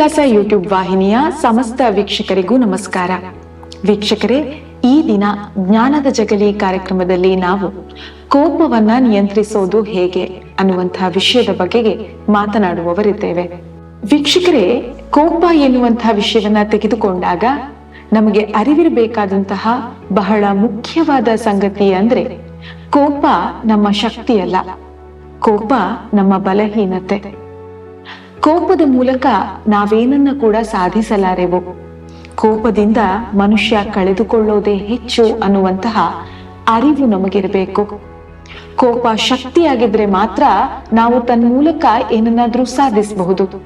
ವಿಕಾಸ ಯೂಟ್ಯೂಬ್ ವಾಹಿನಿಯ ಸಮಸ್ತ ವೀಕ್ಷಕರಿಗೂ ನಮಸ್ಕಾರ. ವೀಕ್ಷಕರೇ, ಈ ದಿನ ಜ್ಞಾನದ ಜಗಲಿ ಕಾರ್ಯಕ್ರಮದಲ್ಲಿ ನಾವು ಕೋಪವನ್ನ ನಿಯಂತ್ರಿಸೋದು ಹೇಗೆ ಅನ್ನುವಂತಹ ವಿಷಯದ ಬಗೆಗೆ ಮಾತನಾಡುವವರಿದ್ದೇವೆ. ವೀಕ್ಷಕರೇ, ಕೋಪ ಎನ್ನುವಂತಹ ವಿಷಯವನ್ನ ತೆಗೆದುಕೊಂಡಾಗ ನಮಗೆ ಅರಿವಿರಬೇಕಾದಂತಹ ಬಹಳ ಮುಖ್ಯವಾದ ಸಂಗತಿ ಅಂದ್ರೆ ಕೋಪ ನಮ್ಮ ಶಕ್ತಿಯಲ್ಲ. ಕೋಪ ನಮ್ಮ ಬಲಹೀನತೆ. ಕೋಪದ ಮೂಲಕ ನಾವೇನನ್ನ ಕೂಡ ಸಾಧಿಸಲಾರೆವು? ಕೋಪದಿಂದ ಮನುಷ್ಯ ಕಳೆದುಕೊಳ್ಳೋದೇ ಹೆಚ್ಚು ಅನ್ನುವಂತಹ ಅರಿವು ನಮಗಿರಬೇಕು. ಕೋಪ ಶಕ್ತಿಯಾಗಿದ್ರೆ ಮಾತ್ರ ನಾವು ತನ್ನ ಮೂಲಕ ಏನನ್ನಾದ್ರೂ ಸಾಧಿಸಬಹುದು.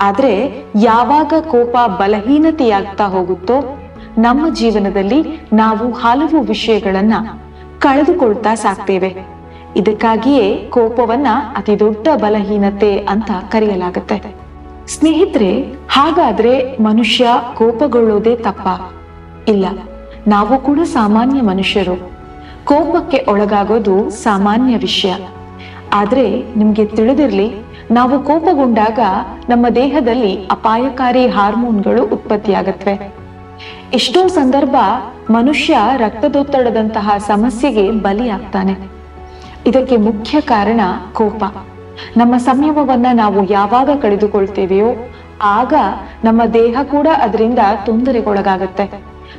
ಆದ್ರೆ ಯಾವಾಗ ಕೋಪ ಬಲಹೀನತೆಯಾಗ್ತಾ ಹೋಗುತ್ತೋ, ನಮ್ಮ ಜೀವನದಲ್ಲಿ ನಾವು ಹಲವು ವಿಷಯಗಳನ್ನ ಕಳೆದುಕೊಳ್ತಾ ಸಾಕ್ತೇವೆ. ಇದಕ್ಕಾಗಿಯೇ ಕೋಪವನ್ನ ಅತಿ ದೊಡ್ಡ ಬಲಹೀನತೆ ಅಂತ ಕರೆಯಲಾಗುತ್ತೆ. ಸ್ನೇಹಿತರೆ, ಹಾಗಾದ್ರೆ ಮನುಷ್ಯ ಕೋಪಗೊಳ್ಳೋದೇ ತಪ್ಪ? ಇಲ್ಲ, ನಾವು ಕೂಡ ಸಾಮಾನ್ಯ ಮನುಷ್ಯರು. ಕೋಪಕ್ಕೆ ಒಳಗಾಗೋದು ಸಾಮಾನ್ಯ ವಿಷಯ. ಆದ್ರೆ ನಿಮ್ಗೆ ತಿಳಿದಿರ್ಲಿ, ನಾವು ಕೋಪಗೊಂಡಾಗ ನಮ್ಮ ದೇಹದಲ್ಲಿ ಅಪಾಯಕಾರಿ ಹಾರ್ಮೋನ್ಗಳು ಉತ್ಪತ್ತಿಯಾಗತ್ವೆ ಎಷ್ಟೋ ಸಂದರ್ಭ ಮನುಷ್ಯ ರಕ್ತದೊತ್ತಡದಂತಹ ಸಮಸ್ಯೆಗೆ ಬಲಿಯಾಗ್ತಾನೆ. ಇದಕ್ಕೆ ಮುಖ್ಯ ಕಾರಣ ಕೋಪ. ನಮ್ಮ ಸಂಯಮವನ್ನ ನಾವು ಯಾವಾಗ ಕಳೆದುಕೊಳ್ತೇವೆಯೋ ಆಗ ನಮ್ಮ ದೇಹ ಕೂಡ ಅದರಿಂದ ತೊಂದರೆಗೊಳಗಾಗತ್ತೆ.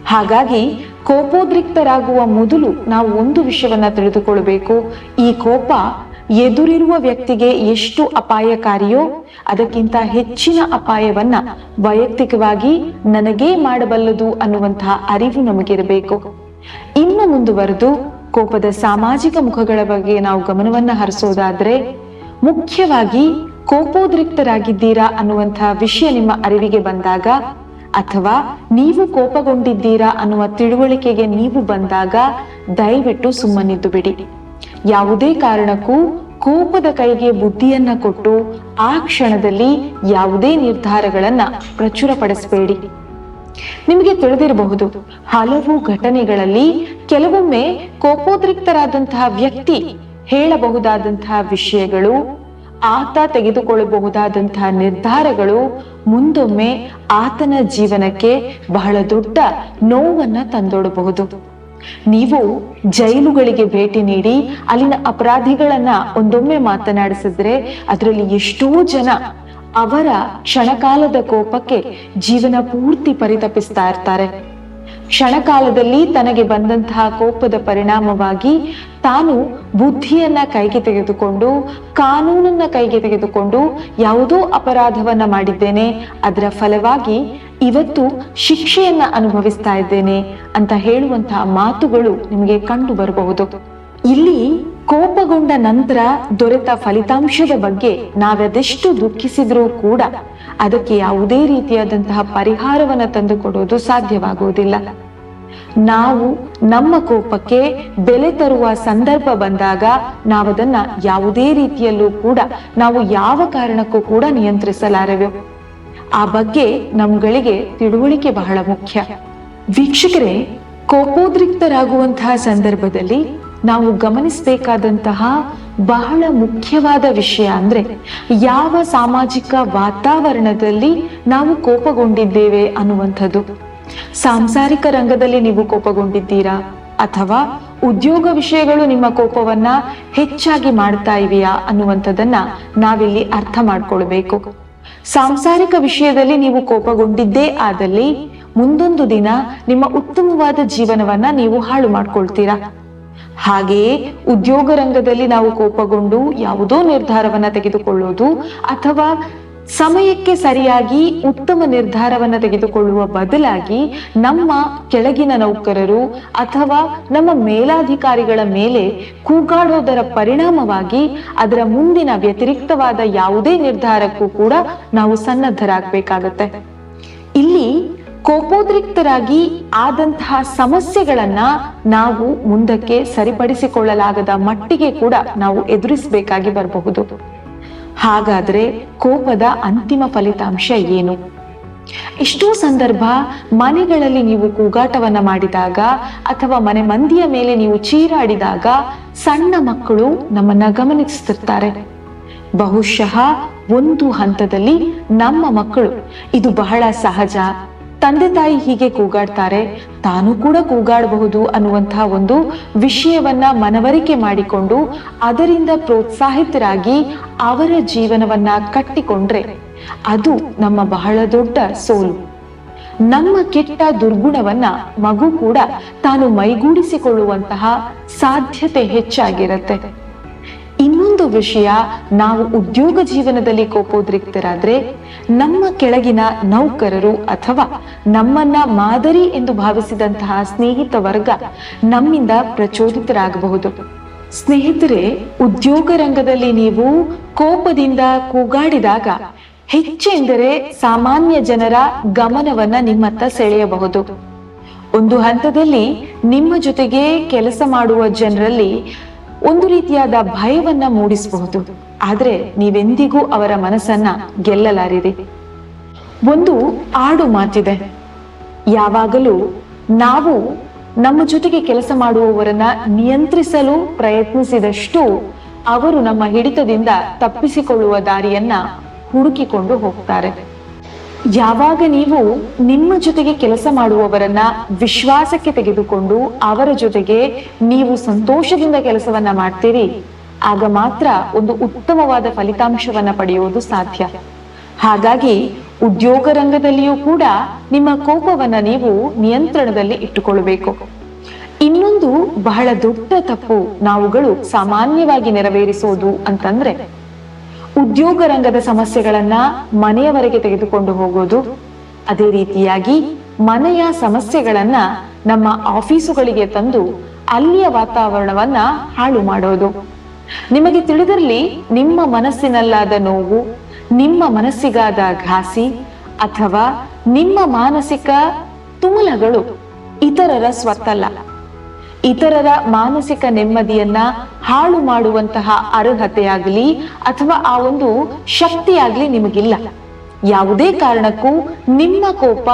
ಹಾಗಾಗಿ ಕೋಪೋದ್ರಿಕ್ತರಾಗುವ ಮೊದಲು ನಾವು ಒಂದು ವಿಷಯವನ್ನ ತಿಳಿದುಕೊಳ್ಬೇಕು. ಈ ಕೋಪ ಎದುರಿರುವ ವ್ಯಕ್ತಿಗೆ ಎಷ್ಟು ಅಪಾಯಕಾರಿಯೋ ಅದಕ್ಕಿಂತ ಹೆಚ್ಚಿನ ಅಪಾಯವನ್ನ ವೈಯಕ್ತಿಕವಾಗಿ ನನಗೇ ಮಾಡಬಲ್ಲದು ಅನ್ನುವಂತಹ ಅರಿವು ನಮಗಿರಬೇಕು. ಇನ್ನು ಮುಂದುವರೆದು ಕೋಪದ ಸಾಮಾಜಿಕ ಮುಖಗಳ ಬಗ್ಗೆ ನಾವು ಗಮನವನ್ನ ಹರಿಸೋದಾದ್ರೆ, ಮುಖ್ಯವಾಗಿ ಕೋಪೋದ್ರಿಕ್ತರಾಗಿದ್ದೀರಾ ಅನ್ನುವಂತಹ ವಿಷಯ ನಿಮ್ಮ ಅರಿವಿಗೆ ಬಂದಾಗ, ಅಥವಾ ನೀವು ಕೋಪಗೊಂಡಿದ್ದೀರಾ ಅನ್ನುವ ತಿಳುವಳಿಕೆಗೆ ನೀವು ಬಂದಾಗ, ದಯವಿಟ್ಟು ಸುಮ್ಮನಿದ್ದು ಬಿಡಿ. ಯಾವುದೇ ಕಾರಣಕ್ಕೂ ಕೋಪದ ಕೈಗೆ ಬುದ್ಧಿಯನ್ನ ಕೊಟ್ಟು ಆ ಕ್ಷಣದಲ್ಲಿ ಯಾವುದೇ ನಿರ್ಧಾರಗಳನ್ನ ಪ್ರಚುರಪಡಿಸಬೇಡಿ. ನಿಮಗೆ ತಿಳಿದಿರಬಹುದು, ಹಲವು ಘಟನೆಗಳಲ್ಲಿ ಕೆಲವೊಮ್ಮೆ ಕೋಪೋದ್ರಿಕ್ತರಾದಂತಹ ವ್ಯಕ್ತಿ ಹೇಳಬಹುದಾದಂತಹ ವಿಷಯಗಳು, ಆತ ತೆಗೆದುಕೊಳ್ಳಬಹುದಾದಂತಹ ನಿರ್ಧಾರಗಳು, ಮುಂದೊಮ್ಮೆ ಆತನ ಜೀವನಕ್ಕೆ ಬಹಳ ದೊಡ್ಡ ನೋವನ್ನ ತಂದೊಡಬಹುದು. ನೀವು ಜೈಲುಗಳಿಗೆ ಭೇಟಿ ನೀಡಿ ಅಲ್ಲಿನ ಅಪರಾಧಿಗಳನ್ನ ಒಂದೊಮ್ಮೆ ಮಾತನಾಡಿಸಿದ್ರೆ ಅದರಲ್ಲಿ ಎಷ್ಟೋ ಜನ ಅವರ ಕ್ಷಣಕಾಲದ ಕೋಪಕ್ಕೆ ಜೀವನ ಪೂರ್ತಿ ಪರಿತಪಿಸ್ತಾ ಇರ್ತಾರೆ. ಕ್ಷಣಕಾಲದಲ್ಲಿ ತನಗೆ ಬಂದಂತಹ ಕೋಪದ ಪರಿಣಾಮವಾಗಿ ತಾನು ಬುದ್ಧಿಯನ್ನ ಕೈಗೆ ತೆಗೆದುಕೊಂಡು, ಕಾನೂನನ್ನ ಕೈಗೆ ತೆಗೆದುಕೊಂಡು ಯಾವುದೋ ಅಪರಾಧವನ್ನ ಮಾಡಿದ್ದೇನೆ. ಅದರ ಫಲವಾಗಿ ಇವತ್ತು ಶಿಕ್ಷೆಯನ್ನ ಅನುಭವಿಸ್ತಾ ಇದ್ದೇನೆ ಅಂತ ಹೇಳುವಂತಹ ಮಾತುಗಳು ನಿಮಗೆ ಕಂಡು ಬರಬಹುದು. ಇಲ್ಲಿ ಕೋಪಗೊಂಡ ನಂತರ ದೊರೆತ ಫಲಿತಾಂಶದ ಬಗ್ಗೆ ನಾವೆದೆಷ್ಟು ದುಃಖಿಸಿದ್ರೂ ಕೂಡ ಅದಕ್ಕೆ ಯಾವುದೇ ರೀತಿಯಾದಂತಹ ಪರಿಹಾರವನ್ನು ತಂದುಕೊಡೋದು ಸಾಧ್ಯವಾಗುವುದಿಲ್ಲ. ನಾವು ನಮ್ಮ ಕೋಪಕ್ಕೆ ಬೆಲೆ ತರುವ ಸಂದರ್ಭ ಬಂದಾಗ ನಾವದನ್ನ ಯಾವುದೇ ರೀತಿಯಲ್ಲೂ ಕೂಡ ನಾವು ಯಾವ ಕಾರಣಕ್ಕೂ ಕೂಡ ನಿಯಂತ್ರಿಸಲಾರೆವು. ಆ ಬಗ್ಗೆ ನಮ್ಗಳಿಗೆ ತಿಳುವಳಿಕೆ ಬಹಳ ಮುಖ್ಯ. ವೀಕ್ಷಕರೇ, ಕೋಪೋದ್ರಿಕ್ತರಾಗುವಂತಹ ಸಂದರ್ಭದಲ್ಲಿ ನಾವು ಗಮನಿಸಬೇಕಾದಂತಹ ಬಹಳ ಮುಖ್ಯವಾದ ವಿಷಯ ಅಂದ್ರೆ ಯಾವ ಸಾಮಾಜಿಕ ವಾತಾವರಣದಲ್ಲಿ ನಾವು ಕೋಪಗೊಂಡಿದ್ದೇವೆ ಅನ್ನುವಂಥದ್ದು. ಸಾಂಸಾರಿಕ ರಂಗದಲ್ಲಿ ನೀವು ಕೋಪಗೊಂಡಿದ್ದೀರಾ? ಅಥವಾ ಉದ್ಯೋಗ ವಿಷಯಗಳು ನಿಮ್ಮ ಕೋಪವನ್ನ ಹೆಚ್ಚಾಗಿ ಮಾಡ್ತಾ ಇವೆಯಾ ಅನ್ನುವಂಥದ್ದನ್ನ ನಾವಿಲ್ಲಿ ಅರ್ಥ ಮಾಡ್ಕೊಳ್ಬೇಕು. ಸಾಂಸಾರಿಕ ವಿಷಯದಲ್ಲಿ ನೀವು ಕೋಪಗೊಂಡಿದ್ದೇ ಆದಲ್ಲಿ ಮುಂದೊಂದು ದಿನ ನಿಮ್ಮ ಉತ್ತಮವಾದ ಜೀವನವನ್ನ ನೀವು ಹಾಳು ಮಾಡ್ಕೊಳ್ತೀರಾ? ಹಾಗೆಯೇ ಉದ್ಯೋಗ ರಂಗದಲ್ಲಿ ನಾವು ಕೋಪಗೊಂಡು ಯಾವುದೋ ನಿರ್ಧಾರವನ್ನ ತೆಗೆದುಕೊಳ್ಳೋದು ಅಥವಾ ಸಮಯಕ್ಕೆ ಸರಿಯಾಗಿ ಉತ್ತಮ ನಿರ್ಧಾರವನ್ನ ತೆಗೆದುಕೊಳ್ಳುವ ಬದಲಾಗಿ ನಮ್ಮ ಕೆಳಗಿನ ನೌಕರರು ಅಥವಾ ನಮ್ಮ ಮೇಲಾಧಿಕಾರಿಗಳ ಮೇಲೆ ಕೂಗಾಡೋದರ ಪರಿಣಾಮವಾಗಿ ಅದರ ಮುಂದಿನ ವ್ಯತಿರಿಕ್ತವಾದ ಯಾವುದೇ ನಿರ್ಧಾರಕ್ಕೂ ಕೂಡ ನಾವು ಸನ್ನದ್ಧರಾಗಬೇಕಾಗತ್ತೆ. ಇಲ್ಲಿ ಕೋಪೋದ್ರಿಕ್ತರಾಗಿ ಆದಂತಹ ಸಮಸ್ಯೆಗಳನ್ನ ನಾವು ಮುಂದಕ್ಕೆ ಸರಿಪಡಿಸಿಕೊಳ್ಳಲಾಗದ ಮಟ್ಟಿಗೆ ಕೂಡ ನಾವು ಎದುರಿಸಬೇಕಾಗಿ ಬರಬಹುದು. ಹಾಗಾದ್ರೆ ಕೋಪದ ಅಂತಿಮ ಫಲಿತಾಂಶ ಏನು? ಎಷ್ಟೋ ಸಂದರ್ಭ ಮನೆಗಳಲ್ಲಿ ನೀವು ಕೂಗಾಟವನ್ನ ಮಾಡಿದಾಗ ಅಥವಾ ಮನೆ ಮಂದಿಯ ಮೇಲೆ ನೀವು ಚೀರಾಡಿದಾಗ ಸಣ್ಣ ಮಕ್ಕಳು ನಮ್ಮನ್ನ ಗಮನಿಸುತ್ತಿರ್ತಾರೆ ಬಹುಶಃ ಒಂದು ಹಂತದಲ್ಲಿ ನಮ್ಮ ಮಕ್ಕಳು, ಇದು ಬಹಳ ಸಹಜ ತಂದೆ ತಾಯಿ ಹೀಗೆ ಕೂಗಾಡ್ತಾರೆ, ತಾನು ಕೂಡ ಕೂಗಾಡಬಹುದು ಅನ್ನುವಂತಹ ಒಂದು ವಿಷಯವನ್ನ ಮನವರಿಕೆ ಮಾಡಿಕೊಂಡು ಅದರಿಂದ ಪ್ರೋತ್ಸಾಹಿತರಾಗಿ ಅವರ ಜೀವನವನ್ನ ಕಟ್ಟಿಕೊಂಡ್ರೆ ಅದು ನಮ್ಮ ಬಹಳ ದೊಡ್ಡ ಸೋಲು. ನಮ್ಮ ಕೆಟ್ಟ ದುರ್ಗುಣವನ್ನ ಮಗು ಕೂಡ ತಾನು ಮೈಗೂಡಿಸಿಕೊಳ್ಳುವಂತಹ ಸಾಧ್ಯತೆ ಹೆಚ್ಚಾಗಿರುತ್ತೆ. ಇನ್ನೊಂದು ವಿಷಯ ನಾವು ಉದ್ಯೋಗ ಜೀವನದಲ್ಲಿ ಕೋಪೋದ್ರಿಕ್ತರಾದ್ರೆ ನಮ್ಮ ಕೆಳಗಿನ ನೌಕರರು ಅಥವಾ ನಮ್ಮನ್ನ ಮಾದರಿ ಎಂದು ಭಾವಿಸಿದಂತಹ ಸ್ನೇಹಿತ ವರ್ಗ ನಮ್ಮಿಂದ ಪ್ರಚೋದಿತರಾಗಬಹುದು. ಸ್ನೇಹಿತರೆ, ಉದ್ಯೋಗ ರಂಗದಲ್ಲಿ ನೀವು ಕೋಪದಿಂದ ಕೂಗಾಡಿದಾಗ ಹೆಚ್ಚೆಂದರೆ ಸಾಮಾನ್ಯ ಜನರ ಗಮನವನ್ನ ನಿಮ್ಮತ್ತ ಸೆಳೆಯಬಹುದು. ಒಂದು ಹಂತದಲ್ಲಿ ನಿಮ್ಮ ಜೊತೆಗೆ ಕೆಲಸ ಮಾಡುವ ಜನರಲ್ಲಿ ಒಂದು ರೀತಿಯಾದ ಭಯವನ್ನ ಮೂಡಿಸಬಹುದು. ಆದ್ರೆ ನೀವೆಂದಿಗೂ ಅವರ ಮನಸ್ಸನ್ನ ಗೆಲ್ಲಲಾರಿರಿ. ಒಂದು ಆಡು ಮಾತಿದೆ. ಯಾವಾಗಲೂ ನಾವು ನಮ್ಮ ಜೊತೆಗೆ ಕೆಲಸ ಮಾಡುವವರನ್ನ ನಿಯಂತ್ರಿಸಲು ಪ್ರಯತ್ನಿಸಿದಷ್ಟು ಅವರು ನಮ್ಮ ಹಿಡಿತದಿಂದ ತಪ್ಪಿಸಿಕೊಳ್ಳುವ ದಾರಿಯನ್ನ ಹುಡುಕಿಕೊಂಡು ಹೋಗ್ತಾರೆ. ಯಾವಾಗ ನೀವು ನಿಮ್ಮ ಜೊತೆಗೆ ಕೆಲಸ ಮಾಡುವವರನ್ನ ವಿಶ್ವಾಸಕ್ಕೆ ತೆಗೆದುಕೊಂಡು ಅವರ ಜೊತೆಗೆ ನೀವು ಸಂತೋಷದಿಂದ ಕೆಲಸವನ್ನ ಮಾಡ್ತೀರಿ, ಆಗ ಮಾತ್ರ ಒಂದು ಉತ್ತಮವಾದ ಫಲಿತಾಂಶವನ್ನ ಪಡೆಯುವುದು ಸಾಧ್ಯ. ಹಾಗಾಗಿ ಉದ್ಯೋಗ ರಂಗದಲ್ಲಿಯೂ ಕೂಡ ನಿಮ್ಮ ಕೋಪವನ್ನ ನೀವು ನಿಯಂತ್ರಣದಲ್ಲಿ ಇಟ್ಟುಕೊಳ್ಳಬೇಕು. ಇನ್ನೊಂದು ಬಹಳ ದೊಡ್ಡ ತಪ್ಪು ನಾವುಗಳು ಸಾಮಾನ್ಯವಾಗಿ ನೆರವೇರಿಸೋದು ಅಂತಂದ್ರೆ ಉದ್ಯೋಗ ರಂಗದ ಸಮಸ್ಯೆಗಳನ್ನ ಮನೆಯವರೆಗೆ ತೆಗೆದುಕೊಂಡು ಹೋಗೋದು. ಅದೇ ರೀತಿಯಾಗಿ ಮನೆಯ ಸಮಸ್ಯೆಗಳನ್ನ ನಮ್ಮ ಆಫೀಸುಗಳಿಗೆ ತಂದು ಅಲ್ಲಿಯ ವಾತಾವರಣವನ್ನ ಹಾಳು ಮಾಡೋದು. ನಿಮಗೆ ತಿಳಿದಿರಲಿ, ನಿಮ್ಮ ಮನಸ್ಸಿನಲ್ಲಾದ ನೋವು, ನಿಮ್ಮ ಮನಸ್ಸಿಗಾದ ಘಾಸಿ ಅಥವಾ ನಿಮ್ಮ ಮಾನಸಿಕ ತುಮುಲಗಳು ಇತರರ ಸ್ವತ್ತಲ್ಲ. ಇತರರ ಮಾನಸಿಕ ನೆಮ್ಮದಿಯನ್ನ ಹಾಳು ಮಾಡುವಂತಹ ಅರ್ಹತೆಯಾಗಲಿ ಅಥವಾ ಆ ಒಂದು ಶಕ್ತಿಯಾಗಲಿ ನಿಮಗಿಲ್ಲ. ಯಾವುದೇ ಕಾರಣಕ್ಕೂ ನಿಮ್ಮ ಕೋಪ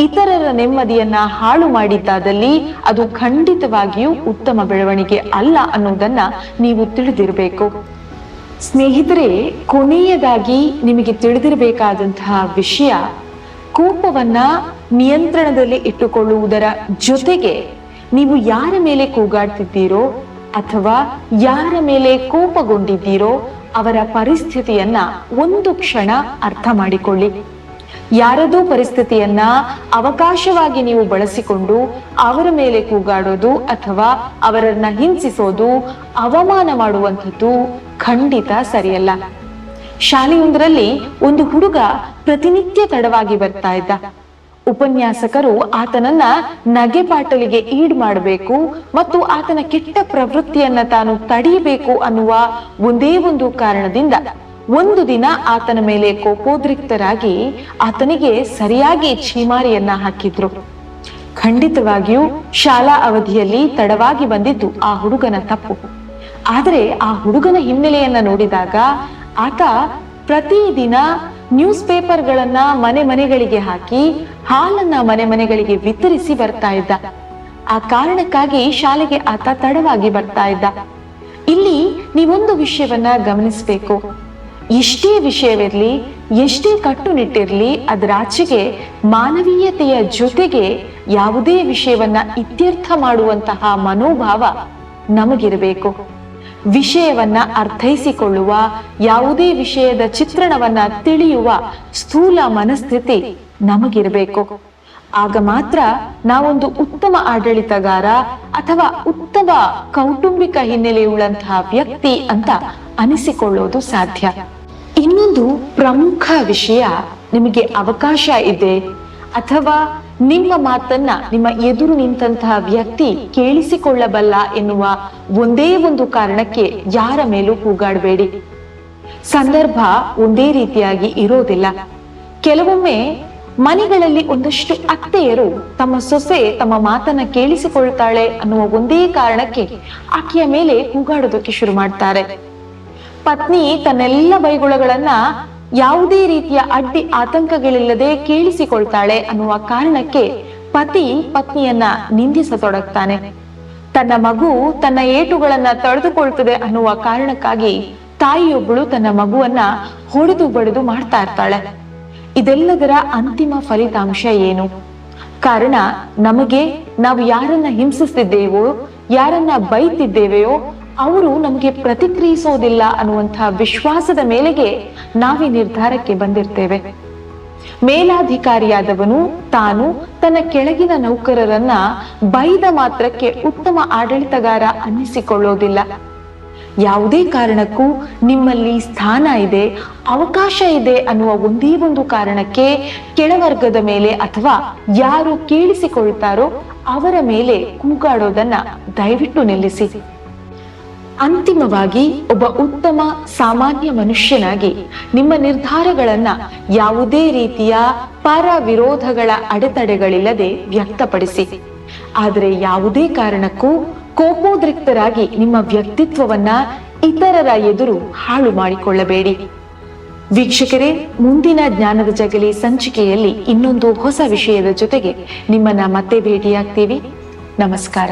ಇತರರ ನೆಮ್ಮದಿಯನ್ನ ಹಾಳು ಮಾಡಿದ್ದಾದಲ್ಲಿ ಅದು ಖಂಡಿತವಾಗಿಯೂ ಉತ್ತಮ ಬೆಳವಣಿಗೆ ಅಲ್ಲ ಅನ್ನೋದನ್ನ ನೀವು ತಿಳಿದಿರಬೇಕು. ಸ್ನೇಹಿತರೆ, ಕೊನೆಯದಾಗಿ ನಿಮಗೆ ತಿಳಿದಿರಬೇಕಾದಂತಹ ವಿಷಯ, ಕೋಪವನ್ನ ನಿಯಂತ್ರಣದಲ್ಲಿ ಇಟ್ಟುಕೊಳ್ಳುವುದರ ಜೊತೆಗೆ ನೀವು ಯಾರ ಮೇಲೆ ಕೂಗಾಡ್ತಿದ್ದೀರೋ ಅಥವಾ ಯಾರ ಮೇಲೆ ಕೋಪಗೊಂಡಿದ್ದೀರೋ ಅವರ ಪರಿಸ್ಥಿತಿಯನ್ನ ಒಂದು ಕ್ಷಣ ಅರ್ಥ ಮಾಡಿಕೊಳ್ಳಿ. ಯಾರದೂ ಪರಿಸ್ಥಿತಿಯನ್ನ ಅವಕಾಶವಾಗಿ ನೀವು ಬಳಸಿಕೊಂಡು ಅವರ ಮೇಲೆ ಕೂಗಾಡೋದು ಅಥವಾ ಅವರನ್ನ ಹಿಂಸಿಸೋದು, ಅವಮಾನ ಮಾಡುವಂಥದ್ದು ಖಂಡಿತ ಸರಿಯಲ್ಲ. ಶಾಲೆಯೊಂದರಲ್ಲಿ ಒಂದು ಹುಡುಗ ಪ್ರತಿನಿತ್ಯ ತಡವಾಗಿ ಬರ್ತಾ ಇದ್ದ. ಉಪನ್ಯಾಸಕರು ಆತನನ್ನ ನಗೆ ಬಾಟಲಿಗೆ ಈಡ್ ಮಾಡಬೇಕು ಮತ್ತು ಆತನ ಕೆಟ್ಟ ಪ್ರವೃತ್ತಿಯನ್ನ ತಾನು ತಡೆಯಬೇಕು ಅನ್ನುವ ಒಂದೇ ಒಂದು ಕಾರಣದಿಂದ ಒಂದು ದಿನ ಆತನ ಮೇಲೆ ಕೋಪೋದ್ರಿಕ್ತರಾಗಿ ಆತನಿಗೆ ಸರಿಯಾಗಿ ಛೀಮಾರಿಯನ್ನ ಹಾಕಿದ್ರು. ಖಂಡಿತವಾಗಿಯೂ ಶಾಲಾ ಅವಧಿಯಲ್ಲಿ ತಡವಾಗಿ ಬಂದಿದ್ದು ಆ ಹುಡುಗನ ತಪ್ಪು. ಆದರೆ ಆ ಹುಡುಗನ ಹಿನ್ನೆಲೆಯನ್ನ ನೋಡಿದಾಗ ಆತ ಪ್ರತಿದಿನ ನ್ಯೂಸ್ ಪೇಪರ್ಗಳನ್ನ ಮನೆ ಮನೆಗಳಿಗೆ ಹಾಕಿ ಹಾಲನ್ನ ಮನೆ ಮನೆಗಳಿಗೆ ವಿತರಿಸಿ ಬರ್ತಾ ಇದ್ದ. ಆ ಕಾರಣಕ್ಕಾಗಿ ಶಾಲೆಗೆ ಆತ ತಡವಾಗಿ ಬರ್ತಾ ಇದ್ದ. ಇಲ್ಲಿ ನೀವೊಂದು ವಿಷಯವನ್ನ ಗಮನಿಸಬೇಕು. ಎಷ್ಟೇ ವಿಷಯವಿರ್ಲಿ, ಎಷ್ಟೇ ಕಟ್ಟುನಿಟ್ಟಿರ್ಲಿ ಅದರಾಚೆಗೆ ಮಾನವೀಯತೆಯ ಜೊತೆಗೆ ಯಾವುದೇ ವಿಷಯವನ್ನ ಇತ್ಯರ್ಥ ಮಾಡುವಂತಹ ಮನೋಭಾವ ನಮಗಿರಬೇಕು. ವಿಷಯವನ್ನ ಅರ್ಥೈಸಿಕೊಳ್ಳುವ, ಯಾವುದೇ ವಿಷಯದ ಚಿತ್ರಣವನ್ನ ತಿಳಿಯುವ ಸ್ಥೂಲ ಮನಸ್ಥಿತಿ ನಮಗಿರಬೇಕು. ಆಗ ಮಾತ್ರ ನಾವೊಂದು ಉತ್ತಮ ಆಡಳಿತಗಾರ ಅಥವಾ ಉತ್ತಮ ಕೌಟುಂಬಿಕ ಹಿನ್ನೆಲೆಯುಳ್ಳಂತಹ ವ್ಯಕ್ತಿ ಅಂತ ಅನಿಸಿಕೊಳ್ಳೋದು ಸಾಧ್ಯ. ಇನ್ನೊಂದು ಪ್ರಮುಖ ವಿಷಯ ನಿಮಗೆ ಅವಕಾಶ ಇದೆ ಅಥವಾ ನಿಮ್ಮ ಮಾತನ್ನ ನಿಮ್ಮ ಎದುರು ನಿಂತಹ ವ್ಯಕ್ತಿ ಕೇಳಿಸಿಕೊಳ್ಳಬಲ್ಲ ಎನ್ನುವ ಒಂದೇ ಒಂದು ಕಾರಣಕ್ಕೆ ಯಾರ ಮೇಲೂ ಕೂಗಾಡಬೇಡಿ. ಸಂದರ್ಭ ಒಂದೇ ರೀತಿಯಾಗಿ ಇರೋದಿಲ್ಲ. ಕೆಲವೊಮ್ಮೆ ಮನೆಗಳಲ್ಲಿ ಒಂದಷ್ಟು ಅತ್ತೆಯರು ತಮ್ಮ ಸೊಸೆ ತಮ್ಮ ಮಾತನ್ನ ಕೇಳಿಸಿಕೊಳ್ತಾಳೆ ಅನ್ನುವ ಒಂದೇ ಕಾರಣಕ್ಕೆ ಆಕೆಯ ಮೇಲೆ ಕೂಗಾಡೋದಕ್ಕೆ ಶುರು ಮಾಡ್ತಾರೆ. ಪತ್ನಿ ತನ್ನೆಲ್ಲ ಬೈಗುಳಗಳನ್ನ ಯಾವುದೇ ರೀತಿಯ ಅಡ್ಡಿ ಆತಂಕಗಳಿಲ್ಲದೆ ಕೇಳಿಸಿಕೊಳ್ತಾಳೆ ಅನ್ನುವ ಕಾರಣಕ್ಕೆ ಪತಿ ಪತ್ನಿಯನ್ನ ನಿಂದಿಸತೊಡಗ್ತಾನೆ. ತನ್ನ ಮಗು ತನ್ನ ಏಟುಗಳನ್ನ ತಡೆದುಕೊಳ್ತದೆ ಅನ್ನುವ ಕಾರಣಕ್ಕಾಗಿ ತಾಯಿಯೊಬ್ಬಳು ತನ್ನ ಮಗುವನ್ನ ಹೊಡೆದು ಬಡಿದು ಮಾಡ್ತಾ ಇರ್ತಾಳೆ. ಇದೆಲ್ಲದರ ಅಂತಿಮ ಫಲಿತಾಂಶ ಏನು? ಕಾರಣ, ನಮಗೆ ನಾವು ಯಾರನ್ನ ಹಿಂಸಿಸ್ತಿದ್ದೇವೋ, ಯಾರನ್ನ ಬೈತಿದ್ದೇವೆಯೋ, ಅವರು ನಮಗೆ ಪ್ರತಿಕ್ರಿಯಿಸೋದಿಲ್ಲ ಅನ್ನುವಂತಹ ವಿಶ್ವಾಸದ ಮೇಲೆಗೆ ನಾವೇ ನಿರ್ಧಾರಕ್ಕೆ ಬಂದಿರ್ತೇವೆ. ಮೇಲಾಧಿಕಾರಿಯಾದವನು ತಾನು ತನ್ನ ಕೆಳಗಿನ ನೌಕರರನ್ನ ಬೈದ ಮಾತ್ರಕ್ಕೆ ಉತ್ತಮ ಆಡಳಿತಗಾರ ಅನ್ನಿಸಿಕೊಳ್ಳೋದಿಲ್ಲ. ಯಾವುದೇ ಕಾರಣಕ್ಕೂ ನಿಮ್ಮಲ್ಲಿ ಸ್ಥಾನ ಇದೆ, ಅವಕಾಶ ಇದೆ ಅನ್ನುವ ಒಂದೇ ಒಂದು ಕಾರಣಕ್ಕೆ ಕೆಳವರ್ಗದ ಮೇಲೆ ಅಥವಾ ಯಾರು ಕೇಳಿಸಿಕೊಳ್ತಾರೋ ಅವರ ಮೇಲೆ ಕೂಗಾಡೋದನ್ನ ದಯವಿಟ್ಟು ನಿಲ್ಲಿಸಿ. ಅಂತಿಮವಾಗಿ ಒಬ್ಬ ಉತ್ತಮ ಸಾಮಾನ್ಯ ಮನುಷ್ಯನಾಗಿ ನಿಮ್ಮ ನಿರ್ಧಾರಗಳನ್ನ ಯಾವುದೇ ರೀತಿಯ ಪರ ವಿರೋಧಗಳ ಅಡೆತಡೆಗಳಿಲ್ಲದೆ ವ್ಯಕ್ತಪಡಿಸಿ. ಆದರೆ ಯಾವುದೇ ಕಾರಣಕ್ಕೂ ಕೋಪೋದ್ರಿಕ್ತರಾಗಿ ನಿಮ್ಮ ವ್ಯಕ್ತಿತ್ವವನ್ನ ಇತರರ ಎದುರು ಹಾಳು ಮಾಡಿಕೊಳ್ಳಬೇಡಿ. ವೀಕ್ಷಕರೇ, ಮುಂದಿನ ಜ್ಞಾನದ ಜಗಲಿ ಸಂಚಿಕೆಯಲ್ಲಿ ಇನ್ನೊಂದು ಹೊಸ ವಿಷಯದ ಜೊತೆಗೆ ನಿಮ್ಮನ್ನ ಮತ್ತೆ ಭೇಟಿಯಾಗ್ತೀವಿ. ನಮಸ್ಕಾರ.